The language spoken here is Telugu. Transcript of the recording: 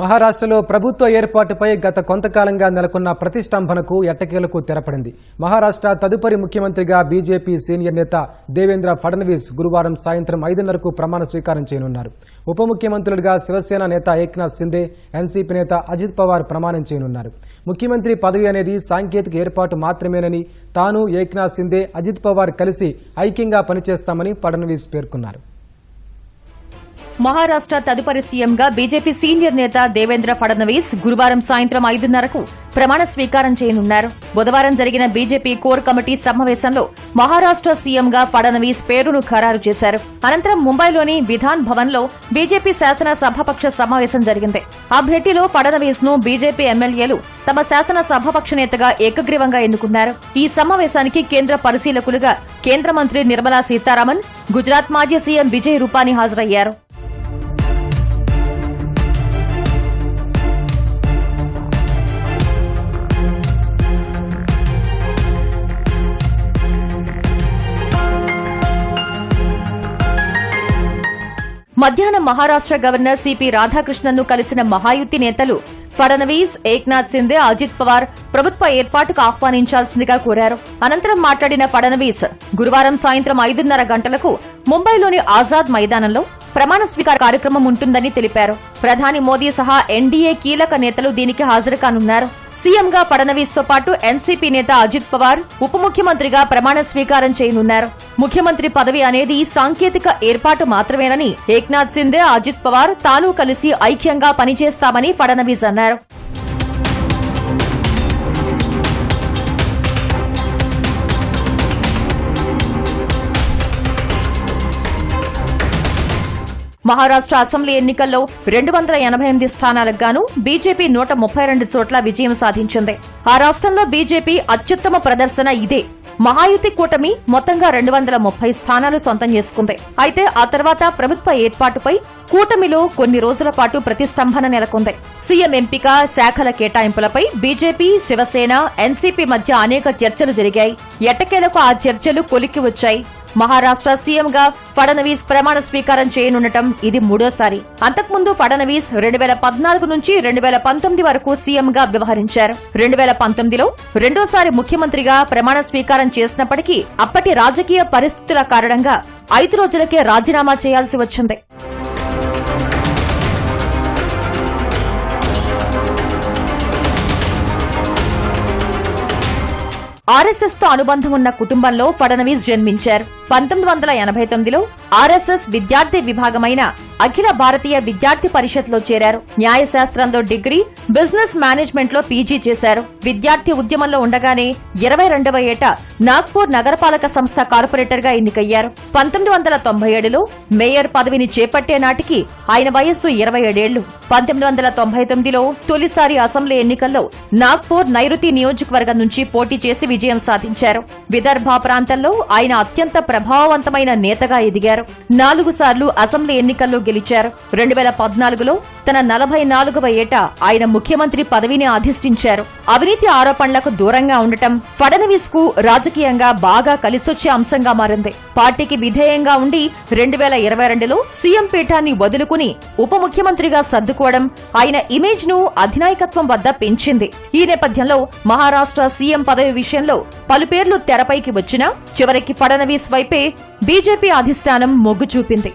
మహారాష్ట్రలో ప్రభుత్వ ఏర్పాటుపై గత కొంతకాలంగా నెలకొన్న ప్రతిష్టంభనకు ఎట్టకేలకు తెరపడింది. మహారాష్ట్ర తదుపరి ముఖ్యమంత్రిగా బీజేపీ సీనియర్ నేత దేవేంద్ర ఫడ్నవీస్ గురువారం సాయంత్రం ఐదున్నరకు ప్రమాణ స్వీకారం చేయనున్నారు. ఉప ముఖ్యమంత్రులుగా శివసేన నేత ఏక్నాథ్ సిందే ఎన్సీపీ నేత అజిత్ పవార్ ప్రమాణం చేయనున్నారు. ముఖ్యమంత్రి పదవి అనేది సాంకేతిక ఏర్పాటు మాత్రమేనని తాను ఏక్నాథ్ సిందే అజిత్ పవార్ కలిసి ఐక్యంగా పనిచేస్తామని ఫడ్నవీస్ పేర్కొన్నారు. మహారాష్ట్ర తదుపరి సీఎంగా బీజేపీ సీనియర్ నేత దేవేంద్ర ఫడ్నవీస్ గురువారం సాయంత్రం ఐదున్నరకు ప్రమాణ స్వీకారం చేయనున్నారు. బుధవారం జరిగిన బీజేపీ కోర్ కమిటీ సమావేశంలో మహారాష్ట్ర సీఎంగా ఫడ్నవీస్ పేరును ఖరారు చేశారు. అనంతరం ముంబైలోని విధాన్ భవన్లో బీజేపీ శాసన సభాపక్ష సమావేశం జరిగింది. ఆ భేటీలో ఫడ్నవీస్ను బీజేపీ ఎమ్మెల్యేలు తమ శాసన సభాపక్ష నేతగా ఏకగ్రీవంగా ఎన్నుకున్నారు. ఈ సమావేశానికి కేంద్ర పరిశీలకులుగా కేంద్ర మంత్రి నిర్మలా సీతారామన్ గుజరాత్ మాజీ సీఎం విజయ్ రూపానీ హాజరయ్యారు. మధ్యాహ్నం మహారాష్ట్ర గవర్నర్ సిపి రాధాకృష్ణన్ను కలిసిన మహాయుతి నేతలు ఫడనవీస్ ఏక్నాథ్ సిందే అజిత్ పవార్ ప్రభుత్వ ఏర్పాటుకు ఆహ్వానించాల్సిందిగా కోరారు. అనంతరం మాట్లాడిన ఫడనవీస్ గురువారం సాయంత్రం ఐదున్నర గంటలకు ముంబైలోని ఆజాద్ మైదానంలో ప్రమాణ స్వీకార కార్యక్రమం ఉంటుందని తెలిపారు. ప్రధాని మోదీ సహా ఎన్డీఏ కీలక నేతలు దీనికి హాజరుకానున్నారు. సీఎంగా ఫడనవీస్తో పాటు ఎన్సీపీ నేత అజిత్ పవార్ ఉప ముఖ్యమంత్రిగా ప్రమాణ స్వీకారం చేయనున్నారు. ముఖ్యమంత్రి పదవి అనేది సాంకేతిక ఏర్పాటు మాత్రమేనని ఏక్నాథ్ సిందే అజిత్ పవార్ తాను కలిసి ఐక్యంగా పనిచేస్తామని ఫడనవీస్ అన్నారు. మహారాష్ట్ర అసెంబ్లీ ఎన్నికల్లో రెండు వందల ఎనభై ఎనిమిది స్థానాలకు గాను బీజేపీ నూట ముప్పై రెండు చోట్ల విజయం సాధించింది. ఆ రాష్ట్రంలో బీజేపీ అత్యుత్తమ ప్రదర్శన ఇదే. మహాయుతి కూటమి మొత్తంగా రెండు వందల ముప్పై స్థానాలు సొంతం చేసుకుంది. అయితే ఆ తర్వాత ప్రభుత్వ ఏర్పాటుపై కూటమిలో కొన్ని రోజుల పాటు ప్రతిష్టంభన నెలకొంది. సీఎం ఎంపిక శాఖల కేటాయింపులపై బీజేపీ శివసేన ఎన్సీపీ మధ్య అనేక చర్చలు జరిగాయి. ఎట్టకేలకు ఆ చర్చలు కొలిక్కి వచ్చాయి? మహారాష్ట్ర సీఎంగా ఫడనవీస్ ప్రమాణ స్వీకారం చేయనుండటం ఇది మూడోసారి. అంతకుముందు ఫడనవీస్ రెండు వేల పద్నాలుగు నుంచి రెండు వేల పంతొమ్మిది వరకు సీఎంగా వ్యవహరించారు. రెండు వేల పంతొమ్మిదిలో రెండోసారి ముఖ్యమంత్రిగా ప్రమాణ స్వీకారం చేసినప్పటికీ అప్పటి రాజకీయ పరిస్థితుల కారణంగా ఐదు రోజులకే రాజీనామా చేయాల్సి వచ్చింది. ఆర్ఎస్ఎస్తో అనుబంధం ఉన్న కుటుంబంలో ఫడనవీస్ జన్మించారు. పంతొమ్మిది వందల ఎనభై తొమ్మిదిలో ఆర్ఎస్ఎస్ విద్యార్థి విభాగమైన అఖిల భారతీయ విద్యార్థి పరిషత్లో చేరారు. న్యాయశాస్త్రంలో డిగ్రీ బిజినెస్ మేనేజ్మెంట్లో పీజీ చేశారు. విద్యార్థి ఉద్యమంలో ఉండగానే ఇరవై రెండవ ఏట నాగ్పూర్ నగరపాలక సంస్థ కార్పొరేటర్గా ఎన్నికయ్యారు. పంతొమ్మిది వందల తొంభై ఏడులో మేయర్ పదవిని చేపట్టే నాటికి ఆయన వయస్సు ఇరవై ఏడేళ్ళు. పంతొమ్మిది వందల తొంభై తొమ్మిదిలో తొలిసారి అసెంబ్లీ ఎన్నికల్లో నాగ్పూర్ నైరుతి నియోజకవర్గం నుంచి పోటీ చేసి విజయం సాధించారు. విదర్భ ప్రాంతంలో ఆయన అత్యంత ప్రభావవంతమైన నేతగా ఎదిగారు. నాలుగు సార్లు అసెంబ్లీ ఎన్నికల్లో గెలిచారు. రెండు వేల పద్నాలుగులో తన నలభై నాలుగవ ఏట ఆయన ముఖ్యమంత్రి పదవిని అధిష్ఠించారు. అవినీతి ఆరోపణలకు దూరంగా ఉండటం ఫడనవీస్కు రాజకీయంగా బాగా కలిసొచ్చే అంశంగా మారింది. పార్టీకి విధేయంగా ఉండి రెండు వేల ఇరవై రెండులో సీఎం పీఠాన్ని వదులుకుని ఉప ముఖ్యమంత్రిగా సర్దుకోవడం ఆయన ఇమేజ్ను అధినాయకత్వం వద్ద పెంచింది. ఈ నేపథ్యంలో మహారాష్ట్ర సీఎం పదవి విషయంలో పలు పేర్లు తెరపైకి వచ్చినా చివరికి ఫడనవీస్ వైపే బీజేపీ అధిష్టానం మొగ్గు చూపింది.